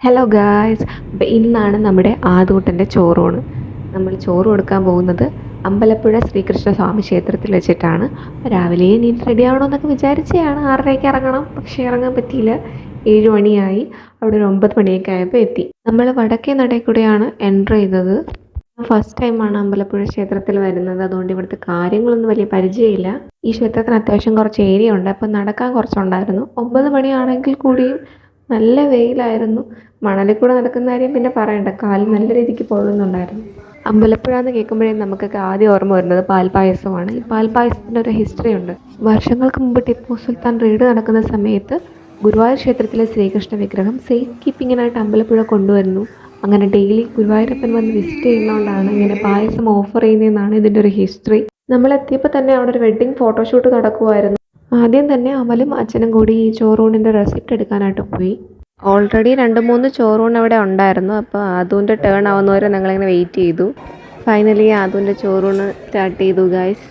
Hello guys അപ്പോൾ ഇന്നാണ് നമ്മുടെ ആദൂട്ടന്റെ ചോറൂണ്. നമ്മൾ ചോറ് കൊടുക്കാൻ പോകുന്നത് അമ്പലപ്പുഴ ശ്രീകൃഷ്ണ സ്വാമി ക്ഷേത്രത്തിൽ വെച്ചിട്ടാണ്. രാവിലെ നീറ്റ് റെഡി ആവണമെന്നൊക്കെ വിചാരിച്ചതാണ് ആറരയ്ക്ക് ഇറങ്ങണം. പക്ഷേ ഇറങ്ങാൻ പറ്റിയില്ല. ഏഴ് മണിയായി. അവിടെ ഒരു ഒമ്പത് മണിയൊക്കെ ആയപ്പോൾ എത്തി. നമ്മൾ വടക്കേ നടയിൽ എന്റർ ചെയ്തത്. ഫസ്റ്റ് ടൈമാണ് അമ്പലപ്പുഴ ക്ഷേത്രത്തിൽ വരുന്നത്. അതുകൊണ്ട് ഇവിടുത്തെ കാര്യങ്ങളൊന്നും വലിയ പരിചയമില്ല. ഈ ക്ഷേത്രത്തിന് അത്യാവശ്യം കുറച്ച് ഏരിയ ഉണ്ട്. അപ്പോൾ നടക്കാൻ കുറച്ചുണ്ടായിരുന്നു. ഒമ്പത് മണിയാണെങ്കിൽ കൂടിയും നല്ല വെയിലായിരുന്നു. മണലിൽ കൂടെ നടക്കുന്ന കാര്യം പിന്നെ പറയണ്ട. കാൽ നല്ല രീതിക്ക് പൊള്ളുന്നുണ്ടായിരുന്നു. അമ്പലപ്പുഴ എന്ന് കേൾക്കുമ്പോഴേ നമുക്കൊക്കെ ആദ്യം ഓർമ്മ വരുന്നത് പാൽപ്പായസമാണ്. ഈ പാൽപ്പായസത്തിന്റെ ഒരു ഹിസ്റ്ററി ഉണ്ട്. വർഷങ്ങൾക്ക് മുമ്പ് ടിപ്പു സുൽത്താൻ റെയ്ഡ് നടക്കുന്ന സമയത്ത് ഗുരുവായൂർ ക്ഷേത്രത്തിലെ ശ്രീകൃഷ്ണ വിഗ്രഹം സേഫ് കീപ്പിങ്ങിനായിട്ട് അമ്പലപ്പുഴ കൊണ്ടുവരുന്നു. അങ്ങനെ ഡെയിലി ഗുരുവായൂരപ്പൻ വന്ന് വിസിറ്റ് ചെയ്യുന്നതുകൊണ്ടാണ് ഇങ്ങനെ പായസം ഓഫർ ചെയ്യുന്നതെന്നാണ് ഇതിന്റെ ഒരു ഹിസ്റ്ററി നമ്മളെത്തിയപ്പോൾ തന്നെ അവിടെ ഒരു വെഡ്ഡിങ് ഫോട്ടോഷൂട്ട് നടക്കുമായിരുന്നു ആദ്യം തന്നെ അമലും അച്ഛനും കൂടി ഈ ചോറൂണിന്റെ റെസിപ്റ്റ് എടുക്കാനായിട്ട് പോയി. ഓൾറെഡി രണ്ട് മൂന്ന് ചോറൂൺ അവിടെ ഉണ്ടായിരുന്നു. അപ്പോൾ അതുവിന്റെ ടേൺ ആവുന്നവരെ ഞങ്ങളിങ്ങനെ വെയിറ്റ് ചെയ്തു. ഫൈനലി അതുവിന്റെ ചോറൂണ് സ്റ്റാർട്ട് ചെയ്തു ഗായ്സ്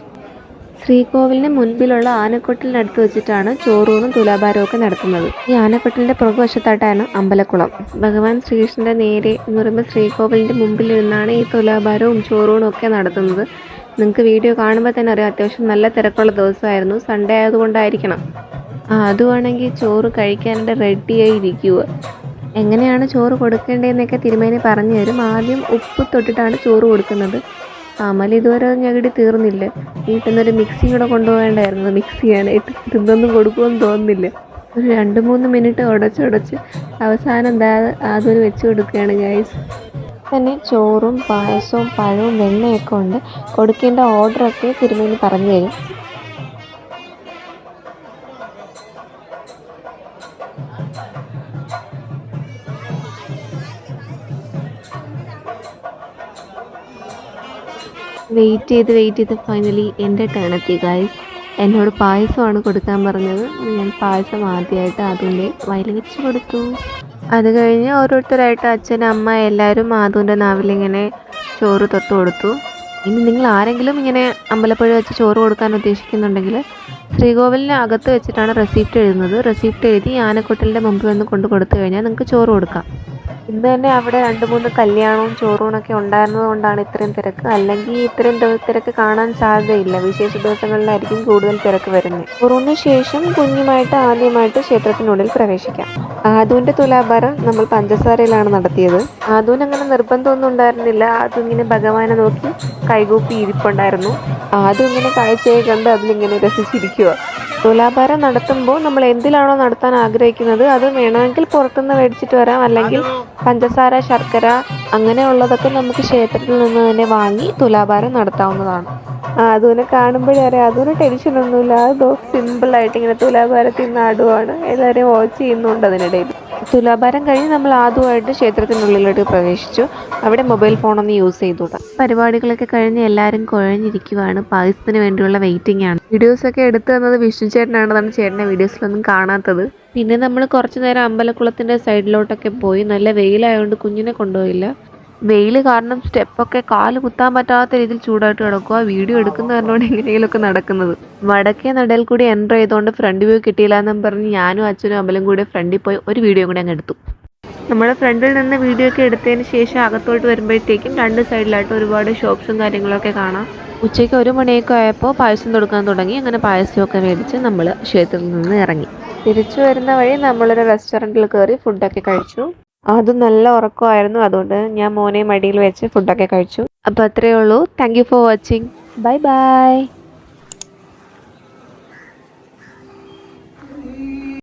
ശ്രീകോവിലിന് മുൻപിലുള്ള ആനക്കൊട്ടിലിനടുത്ത് വെച്ചിട്ടാണ് ചോറൂണും തുലാഭാരവും ഒക്കെ നടത്തുന്നത്. ഈ ആനക്കൊട്ടിലിന്റെ പുറകുവശത്തായിട്ടാണ് അമ്പലക്കുളം. ഭഗവാൻ ശ്രീകൃഷ്ണന്റെ നേരെ എന്ന് പറയുമ്പോൾ ശ്രീകോവിലിന്റെ മുമ്പിൽ നിന്നാണ് ഈ തുലാഭാരവും ചോറൂണും ഒക്കെ നടത്തുന്നത്. നിങ്ങൾക്ക് വീഡിയോ കാണുമ്പോൾ തന്നെ അറിയാം അത്യാവശ്യം നല്ല തിരക്കുള്ള ദിവസമായിരുന്നു. സൺഡേ ആയതുകൊണ്ടായിരിക്കണം. അതുവാണെങ്കിൽ ചോറ് കഴിക്കാനായിട്ട് റെഡിയായി ഇരിക്കുക എങ്ങനെയാണ് ചോറ് കൊടുക്കേണ്ടതെന്നൊക്കെ തിരുമേനി പറഞ്ഞു തരും. ആദ്യം ഉപ്പ് തൊട്ടിട്ടാണ് ചോറ് കൊടുക്കുന്നത്. അമൽ ഇതുവരെ ഞകടി തീർന്നില്ല. വീട്ടിൽ നിന്നൊരു മിക്സി കൂടെ കൊണ്ടുപോകേണ്ടായിരുന്നു. മിക്സ് ഇതൊന്നും കൊടുക്കുമെന്ന് തോന്നുന്നില്ല. ഒരു രണ്ട് മൂന്ന് മിനിറ്റ് ഉടച്ചുടച്ച് അവസാനം എന്താ അതൊരു വെച്ച് കൊടുക്കുകയാണ് ഗൈസ് തന്നെ ചോറും പായസവും പഴവും വെണ്ണയൊക്കെ ഉണ്ട് കൊടുക്കേണ്ട ഓർഡറൊക്കെ തിരുമേനി പറഞ്ഞു തരും. വെയിറ്റ് ചെയ്ത് വെയിറ്റ് ചെയ്ത് ഫൈനലി എന്റെ ടേൺ എത്തി എന്നോട് പായസമാണ് കൊടുക്കാൻ പറഞ്ഞത്. ഞാൻ പായസം ആദ്യമായിട്ട് അതിന്റെ വയലിൽ വെച്ച് കൊടുത്തു. അത് കഴിഞ്ഞ് ഓരോരുത്തരായിട്ട് അച്ഛൻ അമ്മ എല്ലാവരും മാധുവിന്റെ നാവിലിങ്ങനെ ചോറ് തൊട്ട് കൊടുത്തു. ഇനി നിങ്ങൾ ആരെങ്കിലും ഇങ്ങനെ അമ്പലപ്പുഴ വെച്ച് ചോറ് കൊടുക്കാൻ ഉദ്ദേശിക്കുന്നുണ്ടെങ്കിൽ ശ്രീകോവിലിന് അകത്ത് വെച്ചിട്ടാണ് റെസിപ്റ്റ് എഴുതുന്നത്. റെസിപ്റ്റ് എഴുതി ആനക്കൊട്ടലിന്റെ മുമ്പിൽ വന്ന് കൊണ്ട് കൊടുത്തു കഴിഞ്ഞാൽ നിങ്ങൾക്ക് ചോറ് കൊടുക്കാം. ഇന്ന് തന്നെ അവിടെ രണ്ട് മൂന്ന് കല്യാണവും ചോറൂണൊക്കെ ഉണ്ടായിരുന്നത് കൊണ്ടാണ് ഇത്രയും തിരക്ക്. അല്ലെങ്കിൽ ഇത്രയും തിരക്ക് കാണാൻ സാധ്യതയില്ല. വിശേഷ ദിവസങ്ങളിലായിരിക്കും കൂടുതൽ തിരക്ക് വരുന്നത്. ചോറൂണിന് ശേഷം കുഞ്ഞുമായിട്ട് ആദ്യമായിട്ട് ക്ഷേത്രത്തിനുള്ളിൽ പ്രവേശിക്കാം. ആദുവിന്റെ തുലാഭാരം നമ്മൾ പഞ്ചസാരയിലാണ് നടത്തിയത്. ആദുവിന് അങ്ങനെ നിർബന്ധമൊന്നും ഉണ്ടായിരുന്നില്ല. ആദു ഇങ്ങനെ ഭഗവാനെ നോക്കി കൈകൂപ്പി ഇരിപ്പുണ്ടായിരുന്നു. ആദു ഇങ്ങനെ കാഴ്ചയെ കണ്ട് അതിലിങ്ങനെ രസിച്ചിരിക്കുക തുലാഭാരം നടത്തുമ്പോൾ നമ്മൾ എന്തിലാണോ നടത്താൻ ആഗ്രഹിക്കുന്നത് അത് വേണമെങ്കിൽ പുറത്തുനിന്ന് മേടിച്ചിട്ട് വരാം. അല്ലെങ്കിൽ പഞ്ചസാര ശർക്കര അങ്ങനെയുള്ളതൊക്കെ നമുക്ക് ക്ഷേത്രത്തിൽ നിന്ന് തന്നെ വാങ്ങി തുലാഭാരം നടത്താവുന്നതാണ്. ആ അതിനെ കാണുമ്പോഴേ അറിയാം. അതൊരു ടെൻഷനൊന്നുമില്ല അതോ സിമ്പിളായിട്ട് ഇങ്ങനെ തുലാഭാരത്തിൽ നിന്ന് ആടുവാണ് എല്ലാവരെയും വാച്ച് ചെയ്യുന്നുണ്ട് അതിനിടയിൽ. തുലാഭാരം കഴിഞ്ഞ് നമ്മൾ ആദ്യമായിട്ട് ക്ഷേത്രത്തിനുള്ളിലോട്ട് പ്രവേശിച്ചു. അവിടെ മൊബൈൽ ഫോണൊന്നും യൂസ് ചെയ്തുകൂടാ. പരിപാടികളൊക്കെ കഴിഞ്ഞ് എല്ലാവരും കുഴഞ്ഞിരിക്കുവാണ്. പായസത്തിന് വേണ്ടിയുള്ള വെയിറ്റിംഗ് ആണ്. വീഡിയോസൊക്കെ എടുത്തു തന്നത് വിഷ്ണു ചേട്ടനാണ് അതാണ് ചേട്ടന്റെ വീഡിയോസിലൊന്നും കാണാത്തത്. പിന്നെ നമ്മൾ കുറച്ച് നേരം അമ്പലക്കുളത്തിന്റെ സൈഡിലോട്ടൊക്കെ പോയി. നല്ല വെയിലായതുകൊണ്ട് കുഞ്ഞിനെ കൊണ്ടുപോയില്ല. വെയിൽ കാരണം സ്റ്റെപ്പൊക്കെ കാൽ കുത്താൻ പറ്റാത്ത രീതിയിൽ ചൂടായിട്ട് കിടക്കുക വീഡിയോ എടുക്കുന്ന കാരണമാണ് എങ്ങനെയെങ്കിലുമൊക്കെ നടക്കുന്നത്. വടക്കേ നടയിൽ കൂടി എന്റർ ചെയ്തുകൊണ്ട് ഫ്രണ്ട് വ്യൂ കിട്ടിയില്ല എന്നും പറഞ്ഞ് ഞാനും അച്ഛനും അമ്പലം കൂടി ഫ്രണ്ടിൽ പോയി ഒരു വീഡിയോ കൂടി അങ്ങ് എടുത്തു. നമ്മുടെ ഫ്രണ്ടിൽ നിന്ന് വീഡിയോ ഒക്കെ എടുത്തതിന് ശേഷം അകത്തോട്ട് വരുമ്പോഴത്തേക്കും രണ്ട് സൈഡിലായിട്ട് ഒരുപാട് ഷോപ്സും കാര്യങ്ങളൊക്കെ കാണാം. ഉച്ചയ്ക്ക് ഒരു മണിയൊക്കെ ആയപ്പോൾ പായസം കൊടുക്കാൻ തുടങ്ങി. അങ്ങനെ പായസമൊക്കെ മേടിച്ച് നമ്മൾ ക്ഷേത്രത്തിൽ നിന്ന് ഇറങ്ങി. തിരിച്ചു വരുന്ന വഴി നമ്മളൊരു റെസ്റ്റോറന്റിൽ കയറി ഫുഡൊക്കെ കഴിച്ചു. അത് നല്ല ഉറക്കമായിരുന്നു. അതുകൊണ്ട് ഞാൻ മോനെ മടിയിൽ വെച്ച് ഫുഡൊക്കെ കഴിച്ചു. അപ്പോൾ അത്രയേ ഉള്ളൂ. Thank for watching bye bye